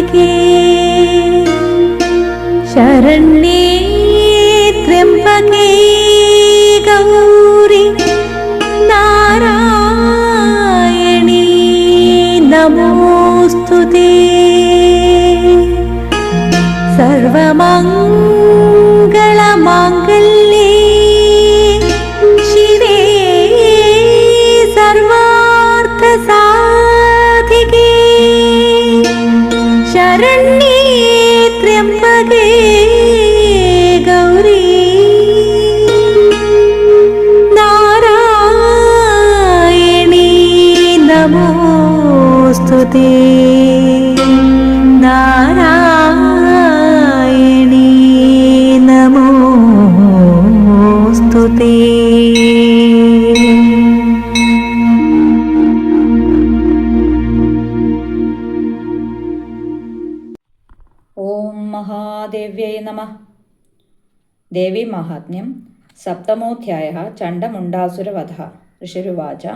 kiki മഹാദേവ്യൈ നമ. ദേവി മഹാത്മ്യം സപ്തമോധ്യായ ചണ്ഡമുണ്ടാസുരവധ ഋഷിരുവാച.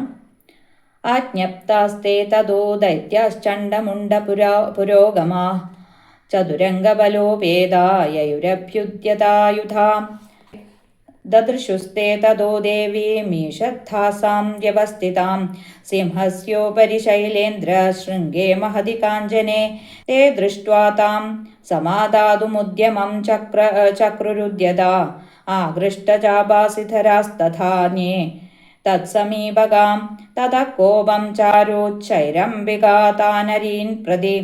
ആജ്ഞപ്താസ്തേ തതോ ദൈത്യാശ്ചണ്ഡമുണ്ടപുരാ പുരോഗമാ. ചതുരംഗബലോപേതായയുരഭ്യുദ്യതായുധാ ददृशुस्ते ततो देवीमीषत्थासां व्यवस्थितां सिंहस्योपरि शैलेन्द्रशृङ्गे महदि काञ्चने ते दृष्ट्वा तां समादातुमुद्यमं चक्र चक्रुरुद्यता आगृष्टचापासिधरास्तथान्ये तत्समीपगां ततः कोपं चारोच्चैरम्बिका तानरीन् प्रति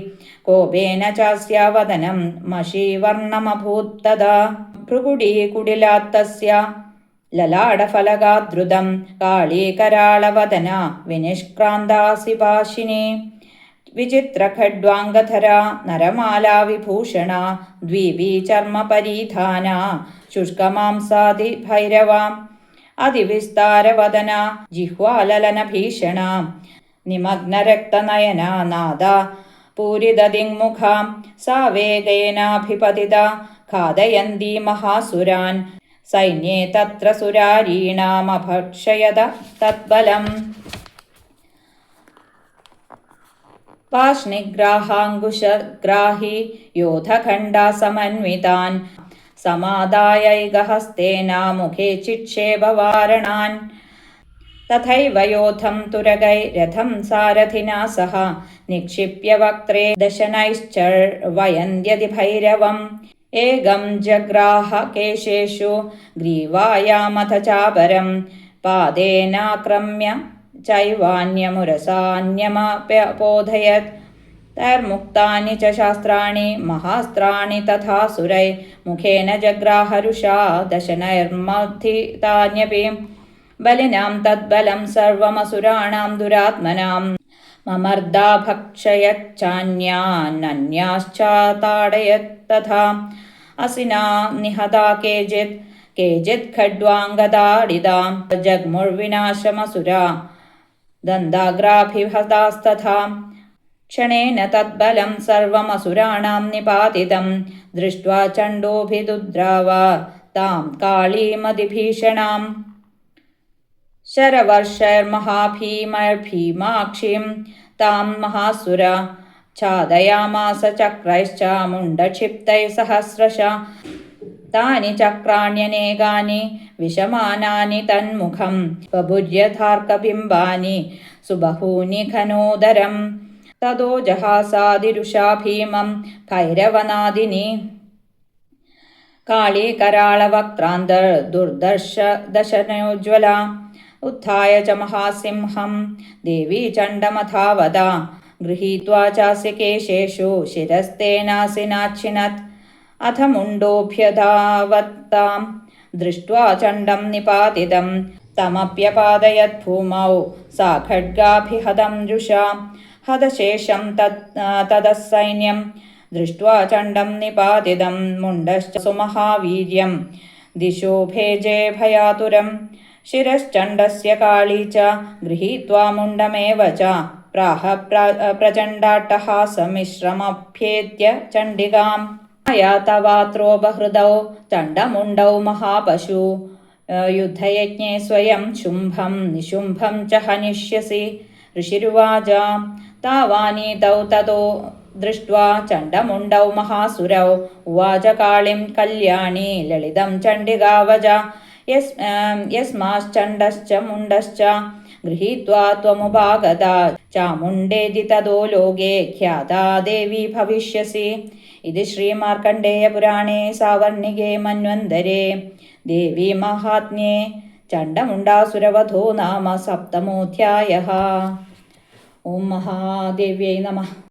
कोपेन चास्यावदनं मषीवर्णमभूत् तदा ഭ്രുകുടീകുടിലാത്തസ്യ ലലാടഫലകാദ്രുതം കാളീകരാളവദന വിനിഷ്ക്രാന്താസിപാശിനി വിചിത്രഖഡ്വാംഗധരാ നരമാലാവിഭൂഷണ ദ്വീപീചർമ്മപരീധാന ശുഷ്കമാംസാദി ഭൈരവാം അതിവിസ്താരവദന ജിഹ്വാലലന ഭീഷണ നിമഗ്നരക്തനയന നാദ പൂരിതദിങ്മുഖാം സാവേഗേനാഭിപതിത ഖാദയന്തി മഹാസുരാൻ സൈന്യേ തത്ര സുരാരീണാമഭക്ഷയത തത്ബലം. പാഷ്ണിഗ്രാഹാങ്കുശഗ്രാഹി യോധഖണ്ഡാസമന്വിതാൻ. സമാദായൈകഹസ്തേനാ മുഖേ ചിക്ഷേപവാരണാൻ. തഥൈവ യോധം തുരകൈ രഥം സാരഥിനാ സഹ നിക്ഷിപ്യ വക്ത്രേ ദശനൈശ്ചർവയന്ത്യതി ഭൈരവം ഏകം ജഗ്രാഹ കേശേഷു ഗ്രീവായാമഥ ചാപരം. പാദേനാക്രമ്യ ചൈവാന്യമുരസാന്യമാപ്യബോധയത്. തൈർമുക്താനി ച ശാസ്ത്രാണി മഹാസ്ത്രാണി തഥാ സുരൈ. മുഖേന ജഗ്രാഹരുഷാ ദശനൈർമധിതാന്യപി. ബലിനാം തദ്ബലം സർവമസുരാണാം ദുരാത്മനാം. भक्षयच्चान्यानन्याश्चाताडयत् तथा असिना निहता केचित् केचित् खड्वाङ्गदाडिदां जग्मुर्विनाशमसुरा दन्दाग्राभिहतास्तथा क्षणेन तद्बलं सर्वमसुराणां निपातितं दृष्ट्वा चण्डोऽभिदुद्राव तां ശരവർഷൈർ മഹാഭീമൈർ ഭീമാക്ഷിം താം മഹാസുര ഛാദയാമാസ ചക്രൈശ്ച മുണ്ടക്ഷിപ്തൈ സഹസ്രശ താനി ചക്രാണ്യനേകാനി വിഷമാനാനി തന്മുഖം ബഭുര്യഥാർക്കബിംബാനി സുബഹൂനി ഘനോദരം തതോ ജഹാസാതിരുഷാ ഭീമം ഭൈരവനാദിനി കാളീകരാളവക്രാന്തർ ദുർദർശ ദശനോജ്വല उत्थाय च महासिंहं देवी चण्डमथावदा गृहीत्वा चास्य केशेषु शिरस्तेनासिनाच्छिनत् अथ मुण्डोऽभ्यधावत्तां दृष्ट्वा चण्डं निपातितं तमप्यपादयत् भूमौ सा खड्गाभिहतं रुषा हतशेषं तत् ततः सैन्यं दृष्ट्वा चण्डं निपातितं मुण्डश्च सुमहावीर्यं दिशो भेजे भयातुरं शिरश्चण्डस्य काली च गृहीत्वा मुण्डमेव च प्राह प्र प्रचण्डाट्टहासमिश्रमभ्येत्य चण्डिकाम् मया तवात्रोपहृदौ चण्डमुण्डौ महापशु युद्धयज्ञे स्वयं शुम्भं निशुम्भं च हनिष्यसि ऋषिरुवाच तावानीतौ ततो दृष्ट्वा चण्डमुण्डौ महासुरौ उवाच काळीं कल्याणी ललितं चण्डिकावज യസ് യസ്മാശ്ചണ്ഡശ്ച മുണ്ടശ്ച ഗൃഹീത്വാ ത്വമുപാഗത. ചാമുണ്ടേതി തതോ ലോകേ ഖ്യാതാ ദേവി ഭവിഷ്യസി. ഇത് ശ്രീമാർക്കണ്ഡേയപുരാണേ സാവർണികേ മന്വന്തരേ. ദേവി മഹാത്മ്യേ ചണ്ഡമുണ്ടാസുരവധോ നാമ സപ്തമോധ്യായ ഓം മഹാദേവ്യൈ നമ.